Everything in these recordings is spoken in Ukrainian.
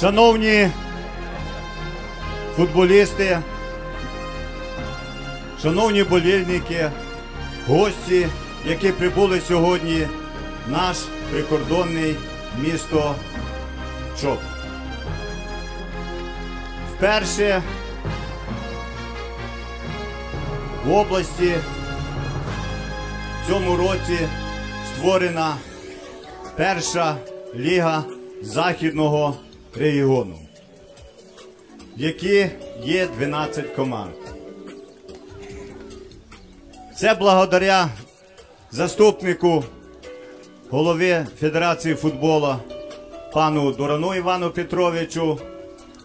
Шановні футболісти, шановні болільники, гості, які прибули сьогодні в наш прикордонний місто Чоп. Вперше в області в цьому році створена перша ліга західного регіону, в якій є 12 команд. Це благодаря заступнику голови Федерації футболу пану Дурану Івану Петровичу,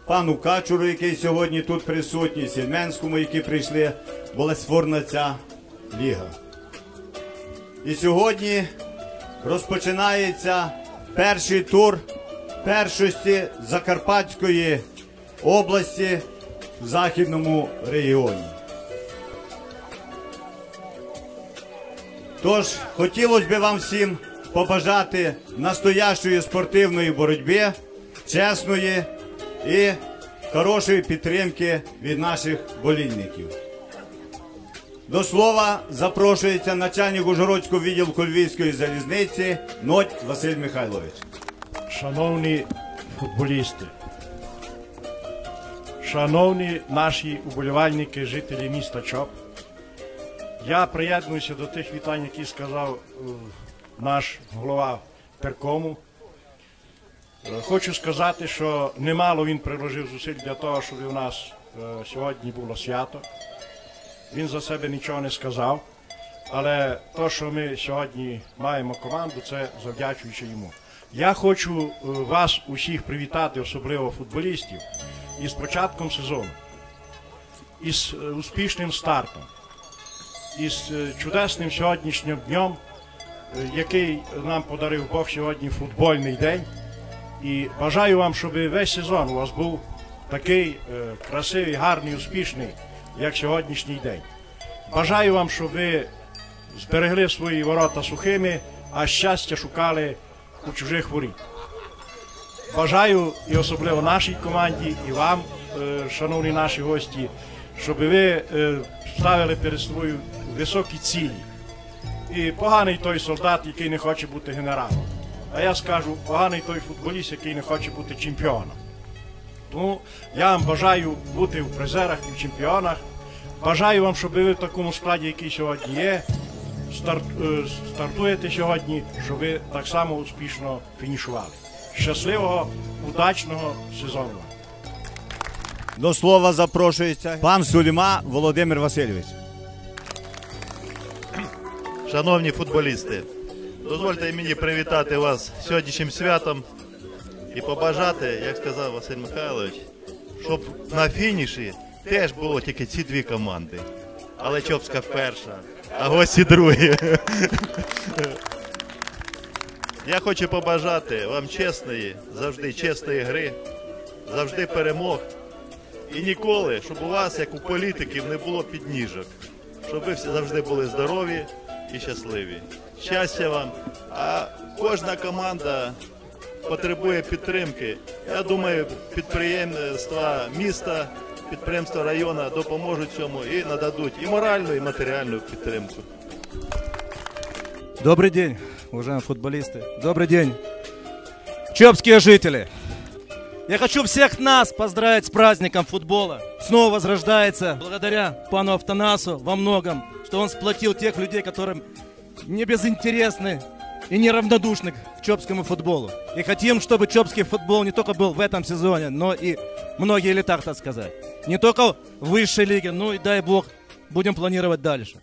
пану Качуру, який сьогодні тут присутній, Сільменському, які прийшли, була створена ця ліга. І сьогодні розпочинається перший тур першості Закарпатської області в західному регіоні. Тож хотілося б вам всім побажати настоящої спортивної боротьби, чесної і хорошої підтримки від наших болільників. До слова запрошується начальник Ужгородського відділку Львівської залізниці Ноть Василь Михайлович. Шановні футболісти, шановні наші уболівальники, жителі міста Чоп, я приєднуюся до тих вітань, які сказав е, наш голова Перкому. Е, Хочу сказати, що немало він приложив зусиль для того, щоб у нас е, сьогодні було свято. Він за себе нічого не сказав, але те, що ми сьогодні маємо команду, це завдячуючи йому. Я хочу е, вас усіх привітати, особливо футболістів, із початком сезону, із е, успішним стартом, із е, чудесним сьогоднішнім днем, який нам подарив Бог сьогодні футбольний день. І бажаю вам, щоб весь сезон у вас був такий красивий, гарний, успішний, як сьогоднішній день. Бажаю вам, щоб ви зберегли свої ворота сухими, а щастя шукали у чужих воріт. Бажаю і особливо нашій команді, і вам, е, шановні наші гості, щоб ви е, ставили перед собою високі цілі. І поганий той солдат, який не хоче бути генералом. А я скажу, поганий той футболіст, який не хоче бути чемпіоном. Тому я вам бажаю бути в призерах і в чемпіонах. Бажаю вам, щоб ви в такому складі, який сьогодні є, старт, е, стартуєте сьогодні, щоб ви так само успішно фінішували. Щасливого, удачного сезону! До слова запрошується пан Суліма Володимир Васильович. Шановні футболісти, дозвольте мені привітати вас сьогоднішнім святом і побажати, як сказав Василь Михайлович, щоб на фініші теж було тільки ці дві команди. Але Чопська перша, а гості другі. Я хочу побажати вам чесної, завжди чесної гри, завжди перемог. І ніколи, щоб у вас, як у політиків, не було підніжок. Щоб ви всі завжди були здорові і щасливі. Щастя вам. А кожна команда потребує підтримки. Я думаю, підприємства міста, підприємства району допоможуть цьому і нададуть і моральну, і матеріальну підтримку. Добрый день, уважаемые футболисты. Добрый день, чопские жители. Я хочу всех нас поздравить с праздником футбола. Снова возрождается благодаря пану Автонасу во многом, что он сплотил тех людей, которым не безинтересны и неравнодушны к чопскому футболу. И хотим, чтобы чопский футбол не только был в этом сезоне, но и многие летах, так сказать. Не только в высшей лиге, ну и дай бог, будем планировать дальше.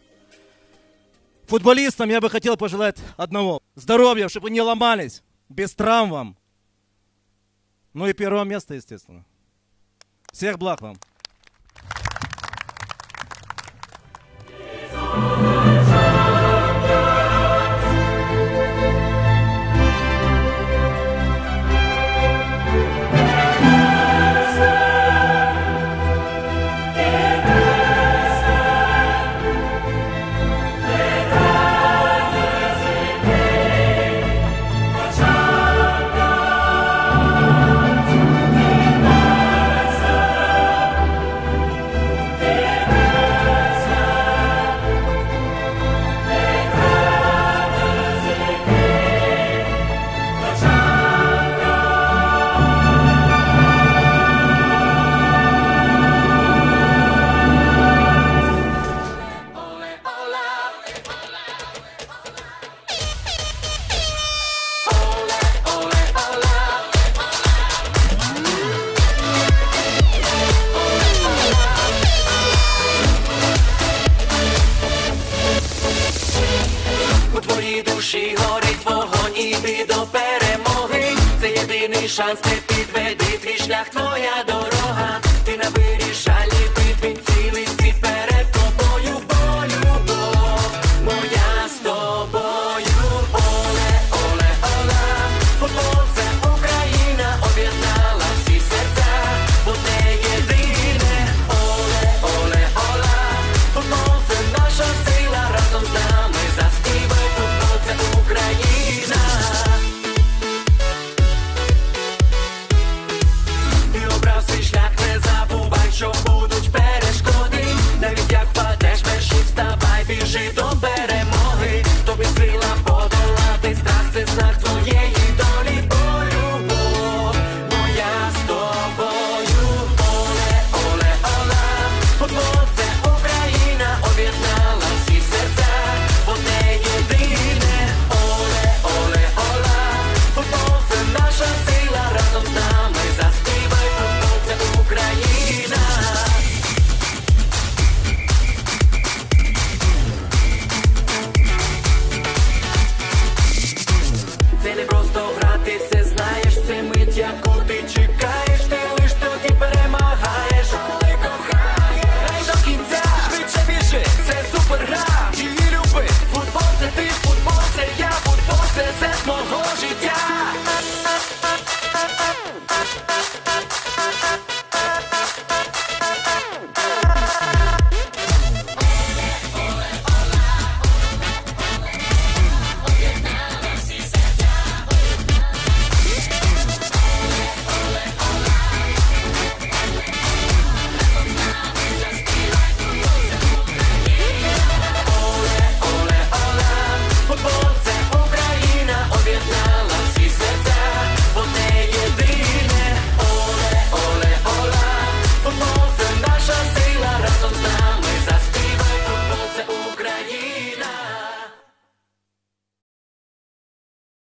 Футболистам я бы хотел пожелать одного. Здоровья, чтобы не ломались, без травм вам. Ну и первое место, естественно. Всех благ вам. Шанс, не підведи твій шлях, твоя дорога.